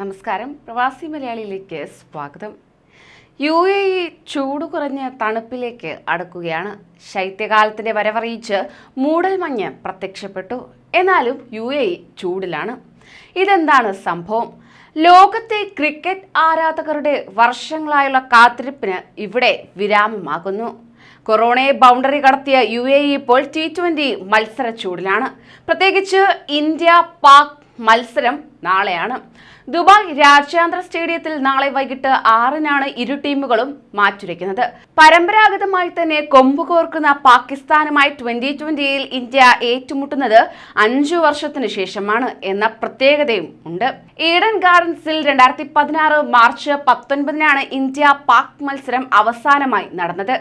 നമസ്കാരം. പ്രവാസി മലയാളിയിലേക്ക് സ്വാഗതം. യു എ ഇ ചൂട് കുറഞ്ഞ് തണുപ്പിലേക്ക് അടുക്കുകയാണ്. ശൈത്യകാലത്തിന്റെ വരവറിയിച്ച് മൂടൽമഞ്ഞ് പ്രത്യക്ഷപ്പെട്ടു. എന്നാലും യു എ ഇ ചൂടിലാണ്. ഇതെന്താണ് സംഭവം? ലോകത്തെ ക്രിക്കറ്റ് ആരാധകരുടെ വർഷങ്ങളായുള്ള കാത്തിരിപ്പിന് ഇവിടെ വിരാമമാകുന്നു. കൊറോണയെ ബൗണ്ടറി കടത്തിയ യു എ ഇപ്പോൾ ടി ട്വന്റി മത്സര ചൂടിലാണ് പ്രത്യേകിച്ച് ഇന്ത്യ പാക് മത്സരം നാളെയാണ്. ദുബായ് രാജ്യാന്തര സ്റ്റേഡിയത്തിൽ നാളെ വൈകിട്ട് ആറിനാണ് ഇരു ടീമുകളും മാറ്റുരയ്ക്കുന്നത്. പരമ്പരാഗതമായി തന്നെ കൊമ്പ് കോർക്കുന്ന പാകിസ്ഥാനുമായി ട്വന്റി ട്വന്റിയിൽ ഇന്ത്യ ഏറ്റുമുട്ടുന്നത് അഞ്ചു വർഷത്തിനു ശേഷമാണ് എന്ന പ്രത്യേകതയും ഉണ്ട്. ഈഡൻ ഗാർഡൻസിൽ രണ്ടായിരത്തി പതിനാറ് മാർച്ച് പത്തൊൻപതിനാണ് ഇന്ത്യ പാക് മത്സരം അവസാനമായി നടന്നത്.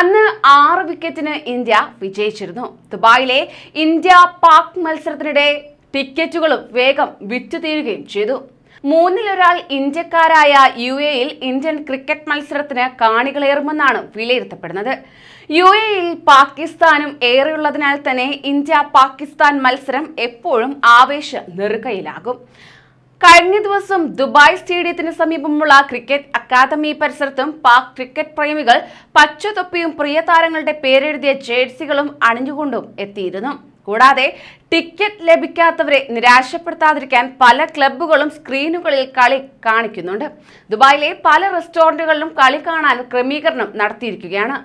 അന്ന് ആറ് വിക്കറ്റിന് ഇന്ത്യ വിജയിച്ചിരുന്നു. ദുബായിലെ ഇന്ത്യ പാക് മത്സരത്തിനിടെ ടിക്കറ്റുകളും വേഗം വിറ്റുതീരുകയും ചെയ്തു. മൂന്നിലൊരാൾ ഇന്ത്യക്കാരായ യു എയിൽ ഇന്ത്യൻ ക്രിക്കറ്റ് മത്സരത്തിന് കാണികളേറുമെന്നാണ് വിലയിരുത്തപ്പെടുന്നത്. യു എയിൽ പാകിസ്ഥാനും ഏറെയുള്ളതിനാൽ തന്നെ ഇന്ത്യ പാകിസ്ഥാൻ മത്സരം എപ്പോഴും ആവേശ നെറുകയിലാകും. കഴിഞ്ഞ ദിവസം ദുബായ് സ്റ്റേഡിയത്തിന് സമീപമുള്ള ക്രിക്കറ്റ് അക്കാദമി പരിസരത്തും പാക് ക്രിക്കറ്റ് പ്രേമികൾ പച്ചതൊപ്പിയും പ്രിയ താരങ്ങളുടെ പേരെഴുതിയ ജേഴ്സികളും അണിഞ്ഞുകൊണ്ടും എത്തിയിരുന്നു. കൂടാതെ ടിക്കറ്റ് ലഭിക്കാത്തവരെ നിരാശപ്പെടുത്താതിരിക്കാൻ പല ക്ലബ്ബുകളും സ്ക്രീനുകളിൽ കളി കാണിക്കുന്നുണ്ട്. ദുബായിലെ പല റെസ്റ്റോറന്റുകളിലും കളി കാണാൻ ക്രമീകരണം നടത്തിയിരിക്കുകയാണ്.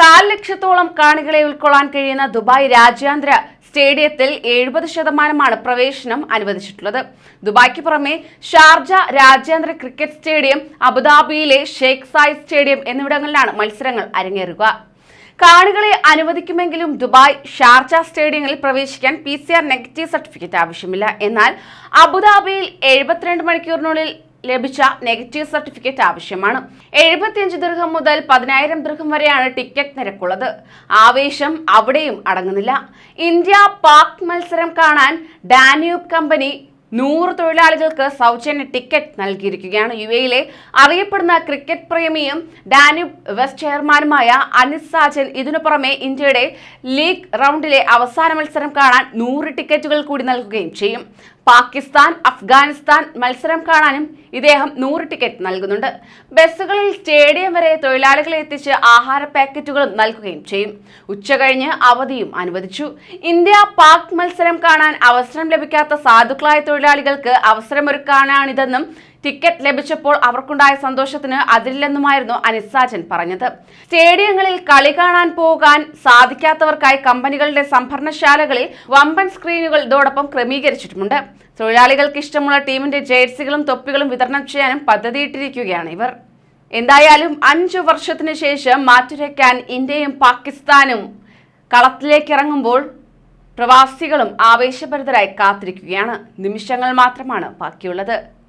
കാൽ ലക്ഷത്തോളം കാണികളെ ഉൾക്കൊള്ളാൻ കഴിയുന്ന ദുബായ് രാജ്യാന്തര സ്റ്റേഡിയത്തിൽ എഴുപത് ശതമാനമാണ് പ്രവേശനം അനുവദിച്ചിട്ടുള്ളത്. ദുബായ്ക്ക് പുറമെ ഷാർജ രാജ്യാന്തര ക്രിക്കറ്റ് സ്റ്റേഡിയം അബുദാബിയിലെ ഷെയ്ഖ് സായിദ് സ്റ്റേഡിയം എന്നിവിടങ്ങളിലാണ് മത്സരങ്ങൾ അരങ്ങേറുക. കാണികളെ അനുവദിക്കുമെങ്കിലും ദുബായ് ഷാർജ സ്റ്റേഡിയങ്ങളിൽ പ്രവേശിക്കാൻ P C R negative certificate ആവശ്യമില്ല. എന്നാൽ അബുദാബിയിൽ എഴുപത്തിരണ്ട് മണിക്കൂറിനുള്ളിൽ ലഭിച്ച നെഗറ്റീവ് സർട്ടിഫിക്കറ്റ് ആവശ്യമാണ്. എഴുപത്തിയഞ്ച് ദൃഹം മുതൽ പതിനായിരം ദൃഹം വരെയാണ് ടിക്കറ്റ് നിരക്കുള്ളത്. ആവേശം അവിടെയും അടങ്ങുന്നില്ല. ഇന്ത്യ പാക് മത്സരം കാണാൻ ഡാന്യൂബ് കമ്പനി നൂറ് തൊഴിലാളികൾക്ക് സൗജന്യ ടിക്കറ്റ് നൽകിയിരിക്കുകയാണ് യു എയിലെ അറിയപ്പെടുന്ന ക്രിക്കറ്റ് പ്രേമിയും ഡാന്യൂബ് വെസ്റ്റ് ചെയർമാനുമായ അനിസ് സാജൻ. ഇതിനു പുറമെ ഇന്ത്യയുടെ ലീഗ് റൗണ്ടിലെ അവസാന മത്സരം കാണാൻ നൂറ് ടിക്കറ്റുകൾ കൂടി നൽകുകയും ചെയ്യും. പാകിസ്ഥാൻ അഫ്ഗാനിസ്ഥാൻ മത്സരം കാണാനും ഇദ്ദേഹം നൂറ് ടിക്കറ്റ് നൽകുന്നുണ്ട്. ബസ്സുകളിൽ സ്റ്റേഡിയം വരെ തൊഴിലാളികളെ എത്തിച്ച് ആഹാര പാക്കറ്റുകളും നൽകുകയും ചെയ്യും. ഉച്ചകഴിഞ്ഞ് അവധിയും അനുവദിച്ചു. ഇന്ത്യ പാക് മത്സരം കാണാൻ അവസരം ലഭിക്കാത്ത സാധുക്കളായ തൊഴിലാളികൾക്ക് അവസരമൊരുക്കാനാണിതെന്നും ടിക്കറ്റ് ലഭിച്ചപ്പോൾ അവർക്കുണ്ടായ സന്തോഷത്തിന് അതിരില്ലെന്നുമായിരുന്നു അനിസാജൻ പറഞ്ഞത്. സ്റ്റേഡിയങ്ങളിൽ കളി കാണാൻ പോകാൻ സാധിക്കാത്തവർക്കായി കമ്പനികളുടെ സംഭരണശാലകളിൽ വമ്പൻ സ്ക്രീനുകൾ ഇതോടൊപ്പം ക്രമീകരിച്ചിട്ടുമുണ്ട്. തൊഴിലാളികൾക്ക് ഇഷ്ടമുള്ള ടീമിന്റെ ജേഴ്സികളും തൊപ്പികളും വിതരണം ചെയ്യാനും പദ്ധതിയിട്ടിരിക്കുകയാണ് ഇവർ. എന്തായാലും അഞ്ചു വർഷത്തിനു ശേഷം മാറ്റുരയ്ക്കാൻ ഇന്ത്യയും പാകിസ്ഥാനും കളത്തിലേക്ക് ഇറങ്ങുമ്പോൾ പ്രവാസികളും ആവേശഭരിതരായി കാത്തിരിക്കുകയാണ്. നിമിഷങ്ങൾ മാത്രമാണ് ബാക്കിയുള്ളത്.